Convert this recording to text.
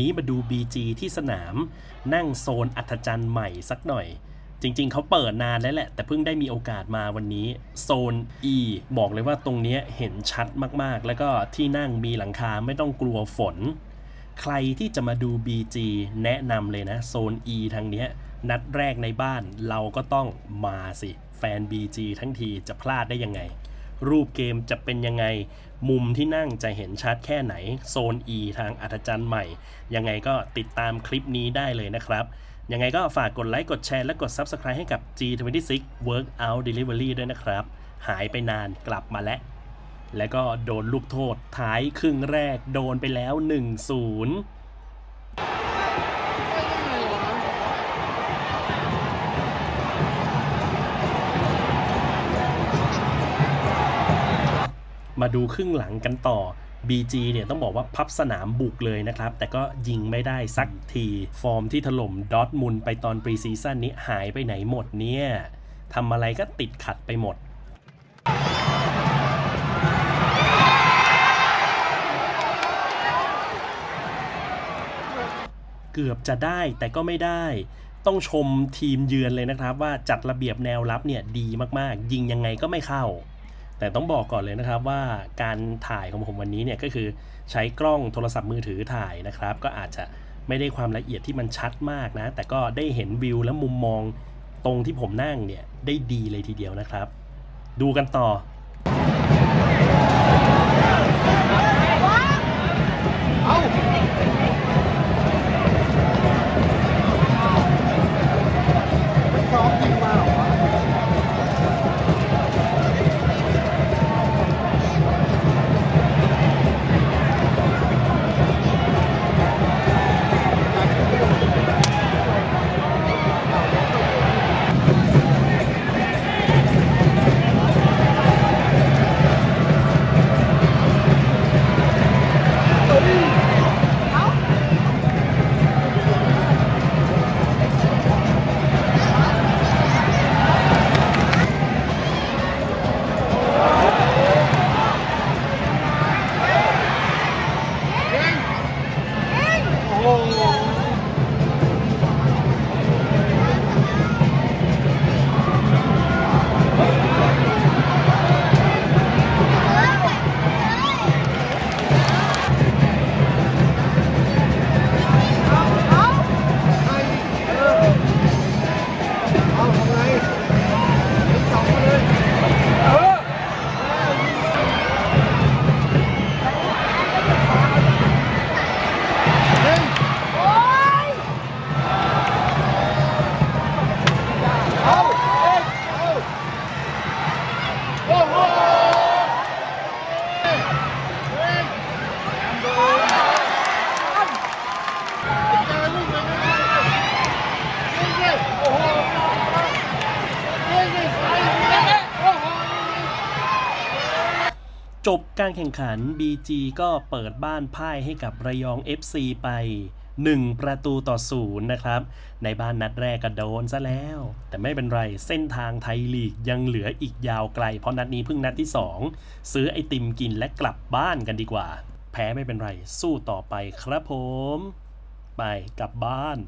นี้มาดู BG ที่สนามนั่งโซนอัธจันทร์ใหม่สักหน่อย จริงๆ เขาเปิดนานแล้วแหละ แต่เพิ่งได้มีโอกาสมาวันนี้ โซน E บอกเลยว่าตรงนี้เห็นชัดมากๆ แล้วก็ที่นั่งมีหลังคาไม่ต้องกลัวฝน ใครที่จะมาดู BG แนะนำเลยนะ โซน E ทางเนี้ยนัดแรกในบ้านเราก็ต้องมาสิ แฟน BG ทั้งทีจะพลาดได้ยังไง รูปเกมจะเป็นยังไง มุมที่นั่งจะเห็นชัดแค่ไหน โซน E ทางอัธจันทร์ใหม่ ยังไงก็ติดตามคลิปนี้ได้เลยนะครับ ยังไงก็ฝากกดไลค์ กดแชร์ และกด Subscribe ให้กับ G26 Workout Delivery ด้วยนะครับ หายไปนานกลับมาแล้ว แล้วก็โดนลูกโทษท้ายครึ่งแรกโดนไปแล้ว 1-0 มาดูครึ่งหลังกันต่อ BG เนี่ยต้องบอกว่าพับสนามบุกเลยนะครับ แต่ก็ยิงไม่ได้สักที ฟอร์มที่ถล่มดอทมุนไปตอนปรีซีซั่นนี้หายไปไหนหมดเนี่ยทำอะไรก็ติดขัดไปหมดเกือบจะได้แต่ก็ไม่ได้ ต้องชมทีมเยือนเลยนะครับ ว่าจัดระเบียบแนวรับเนี่ยดีมากๆ ยิงยังไงก็ไม่เข้า แต่ต้องบอกก่อนเลยนะครับว่าการถ่ายของผมวันนี้เนี่ยก็คือใช้กล้องโทรศัพท์มือถือถ่ายนะครับ ก็อาจจะไม่ได้ความละเอียดที่มันชัดมากนะ แต่ก็ได้เห็นวิวและมุมมองตรงที่ผมนั่งเนี่ยได้ดีเลยทีเดียวนะครับ ดูกันต่อ จบการแข่งขัน BG ก็เปิดบ้านพ่ายให้กับระยอง FC ไป 1 ประตูต่อศูนย์นะครับ ในบ้านนัดแรกก็โดนซะแล้ว แต่ไม่เป็นไรเส้นทางไทยลีกยังเหลืออีกยาวไกล เพราะนัดนี้เพิ่งนัดที่ 2 ซื้อไอติมกินและกลับบ้านกันดีกว่า แพ้ไม่เป็นไรสู้ต่อไปครับผม ไปกลับบ้าน